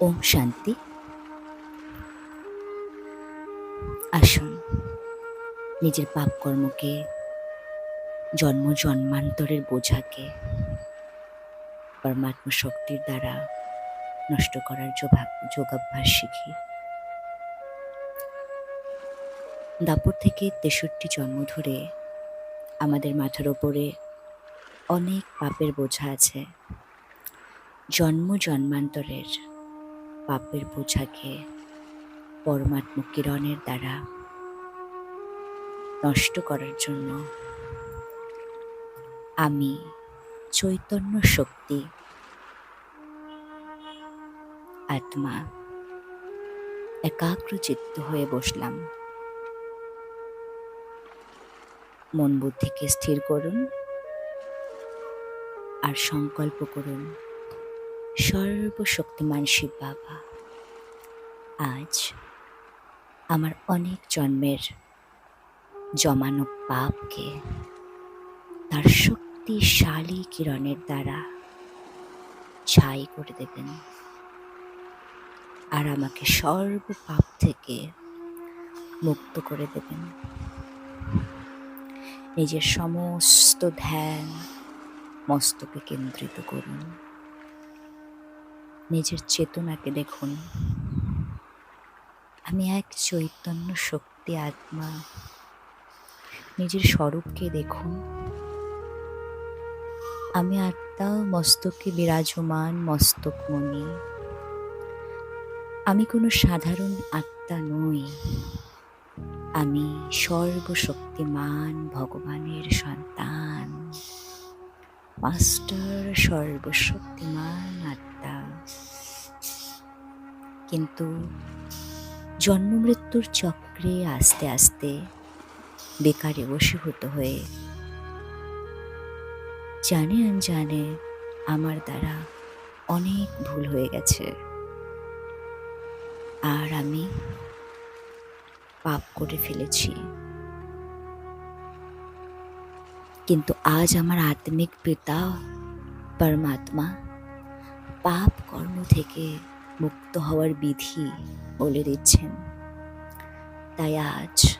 ওম শান্তি। আসুন, নিজের পাপ কর্মকে জন্ম জন্মান্তরের বোঝাকে পরমাত্মা শক্তির দ্বারা নষ্ট করার যোগা- যোগাভ্যাস শিখি। দাপর থেকে তেষট্টি জন্ম ধরে আমাদের মাথার ওপরে অনেক পাপের বোঝা আছে। জন্ম জন্মান্তরের পাপের বোঝাকে পরমাত্ম কিরণের দ্বারা নষ্ট করার জন্য। আমি চৈতন্য শক্তি, আত্মা, একাগ্রচিত্ত হয়ে বসলাম। মন বুদ্ধিকে স্থির করুন আর সংকল্প করুন সর্বশক্তিমান শিব বাবা। আজ আমার অনেক জন্মের জমানো পাপকে তার শক্তিশালী কিরণের দ্বারা ছাই করে দেবেন আর আমাকে সর্ব পাপ থেকে মুক্ত করে দেবেন নিজের সমস্ত ধ্যান মস্তকে কেন্দ্রিত করুন। নিজের চেতনাকে দেখুন। আমি এক চৈতন্য শক্তি আত্মা। নিজের স্বরূপকে দেখুন। আমি আত্মা, মস্তকে বিরাজমান মস্তকমণি আমি কোনো সাধারণ আত্মা নই। আমি সর্বশক্তিমান ভগবানের সন্তান। মাস্টার, সর্বশক্তিমান আত্মা। কিন্তু জন্ম মৃত্যুর চক্রে আস্তে আস্তে বেকারে বশীভূত হয়ে জানে আনজানে আমার দ্বারা অনেক ভুল হয়ে গেছে। আর আমি পাপ করে ফেলেছি। কিন্তু আজ আমার আত্মিক পিতা, পরমাত্মা পাপ কর্ম থেকে মুক্ত হওয়ার বিধি বলে দিচ্ছেন। তাই আজ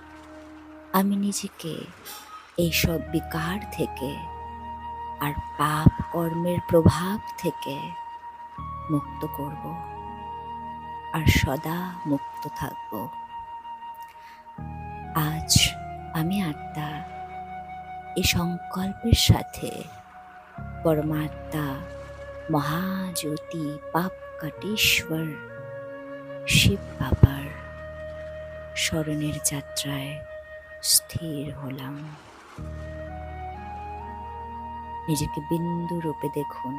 আমি নিজেকে এইসব বিকার থেকে আর পাপ কর্মের প্রভাব থেকে মুক্ত করব আর সদা মুক্ত থাকব। আজ আমি আত্মা এই সংকল্পের সাথে পরমাত্মা মহাজ্যোতি পাপ কাটেশ্বর শিব বাবার স্মরণের যাত্রায় স্থির হলাম। নিজেকে বিন্দু রূপে দেখুন।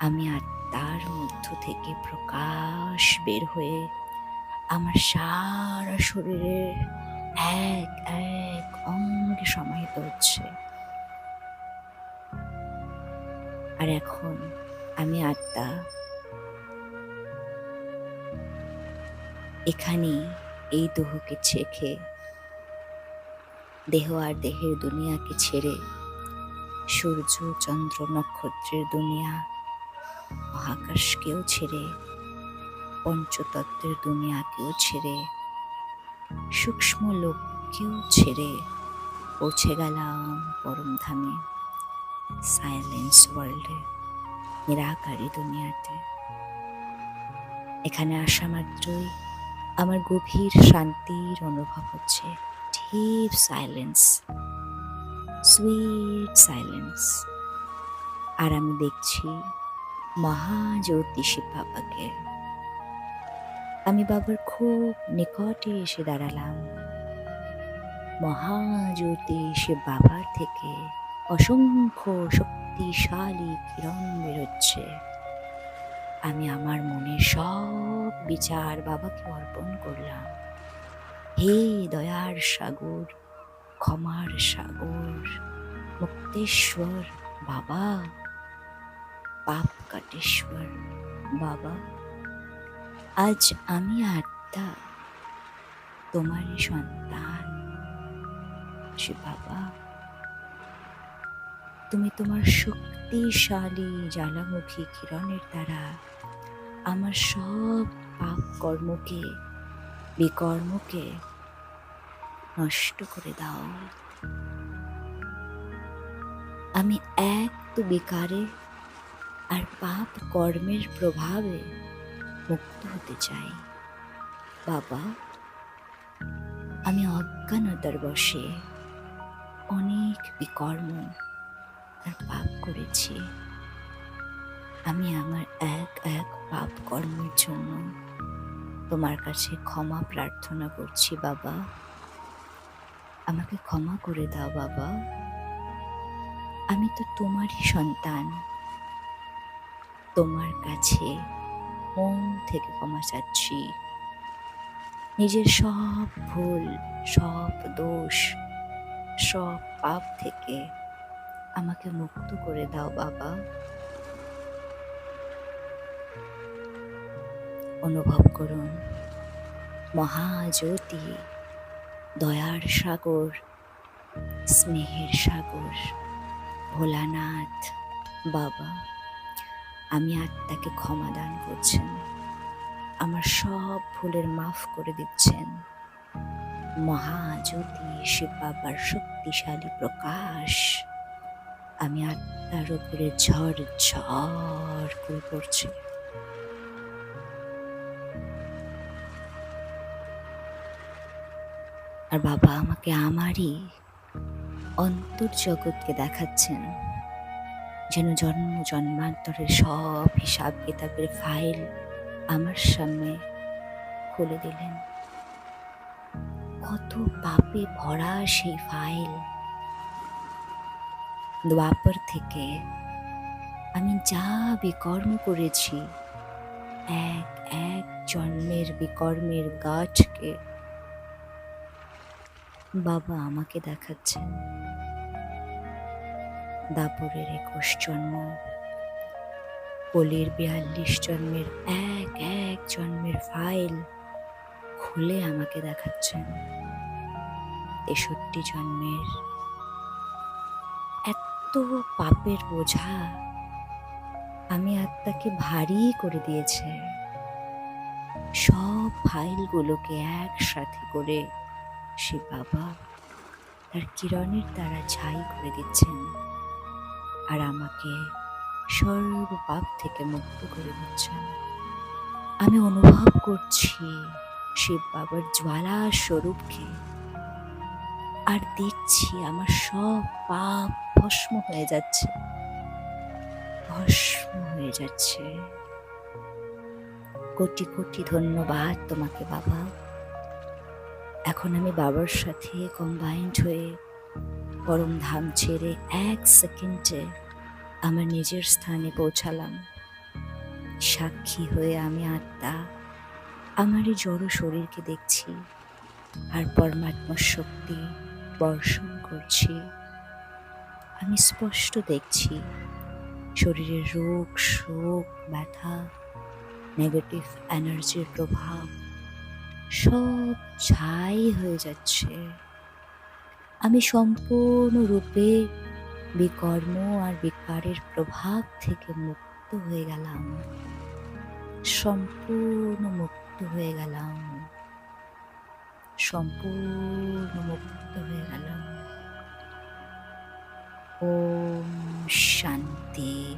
আমি আত্মার মধ্য থেকে প্রকাশ বের হয়ে আমার সারা শরীরের এক এক অঙ্গে সমাহিত হচ্ছে আর এখন আমি আত্মা এখানে এই দেহকে ছেখে দেহ আর দেহের দুনিয়াকে ছেড়ে সূর্য, চন্দ্র, নক্ষত্রের দুনিয়া, মহাকাশকেও ছেড়ে, পঞ্চতত্ত্বের দুনিয়াকেও ছেড়ে, সূক্ষ্ম লোককেও ছেড়ে পৌঁছে গেলাম পরমধামে সাইলেন্স ওয়ার্ল্ডে নিরাকারী দুনিয়াতে। এখানে আসা মাত্রই আমার গভীর শান্তির অনুভব হচ্ছে। ডিপ সাইলেন্স সুইট সাইলেন্স আর আমি দেখছি মহাজ্যোতিষী বাবাকে। আমি বাবার খুব নিকটে এসে দাঁড়ালাম। মহাজ্যোতিষী বাবার থেকে অসংখ্য শক্তিশালী কিরণ বেরোচ্ছে। আমি আমার মনে সব বিচার বাবাকে অর্পণ করলাম। হে দয়ার সাগর, ক্ষমার সাগর, মুক্তেশ্বর বাবা পাপ কাটেশ্বর বাবা, আজ আমি আত্মা তোমারই সন্তান। সে বাবা, তুমি তোমার শক্তিশালী জ্বালামুখী কিরণের দ্বারা আমার সব পাপ কর্মকে, বিকর্মকে নষ্ট করে দাও। আমি এক তো বেকারে আর পাপ কর্মের প্রভাবে মুক্ত হতে চাই। বাবা, আমি অজ্ঞানতার বসে অনেক বিকর্ম আর পাপ করেছি। আমি আমার এক এক পাপ কর্মের জন্য তোমার কাছে ক্ষমা প্রার্থনা করছি, বাবা। আমাকে ক্ষমা করে দাও, বাবা। আমি তো তোমারই সন্তান। তোমার কাছে মন থেকে ক্ষমা চাচ্ছি। নিজের সব ভুল, সব দোষ, সব পাপ থেকে আমাকে মুক্ত করে দাও, বাবা। অনুভব করুন। মহাজ্যোতি, দয়ার সাগর, স্নেহের সাগর, ভোলানাথ বাবা, আমি আত্মাকে ক্ষমা দান করছেন। আমার সব ভুলের মাফ করে দিচ্ছেন। মহাজ্যোতি শিব বাবার শক্তিশালী প্রকাশ, আমি আত্মার উপরে ঝড় ঝড় করে পড়ছি। আর বাবা আমাকে আমারই অন্তর্জগৎকে দেখাচ্ছেন, যেন জন্ম জন্মান্তরের সব হিসাব কিতাবের ফাইল আমার সামনে খুলে দিলেন। কত পাপে ভরা সেই ফাইল। দ্বাপর থেকে আমি যা বিকর্ম করেছি, এক এক জন্মের বিকর্মের গাছকে বাবা আমাকে দেখাচ্ছেন দাপরের একুশ জন্ম, কলির বিয়াল্লিশ জন্মের এক এক জন্মের ফাইল খুলে আমাকে দেখাচ্ছেন। তেষট্টি জন্মের এত পাপের বোঝা আমি আত্মাকে ভারী করে দিয়েছে। সব ফাইলগুলোকে একসাথে করে সে বাবা তার কিরণের দ্বারা ছাই করে দিচ্ছেন আর আমাকে সর্ব পাপ থেকে মুক্ত করে দিচ্ছেন। আমি অনুভব করছি শিব বাবার জ্বালা স্বরূপকে আর দেখছি আমার সব পাপ ভস্ম হয়ে যাচ্ছে। ভস্ম হয়ে যাচ্ছে। কোটি কোটি ধন্যবাদ তোমাকে বাবা। এখন আমি বাবার সাথে কম্বাইন্ড হয়ে পরম ধাম ছেড়ে এক সেকেন্ডে আমার নিজের স্থানে পৌঁছালাম। সাক্ষী হয়ে আমি আত্মা আমার এই জড় শরীরকে দেখছি আর পরমাত্মার শক্তি বর্ষণ করছি। আমি স্পষ্ট দেখছি শরীরের রোগ, শোক, ব্যথা নেগেটিভ এনার্জির প্রভাব সব ছাই হয়ে যাচ্ছে। আমি সম্পূর্ণরূপে বিকর্ম আর বিকারের প্রভাব থেকে মুক্ত হয়ে গেলাম। সম্পূর্ণ মুক্ত হয়ে গেলাম। সম্পূর্ণ মুক্ত হয়ে গেলাম। ওম শান্তি।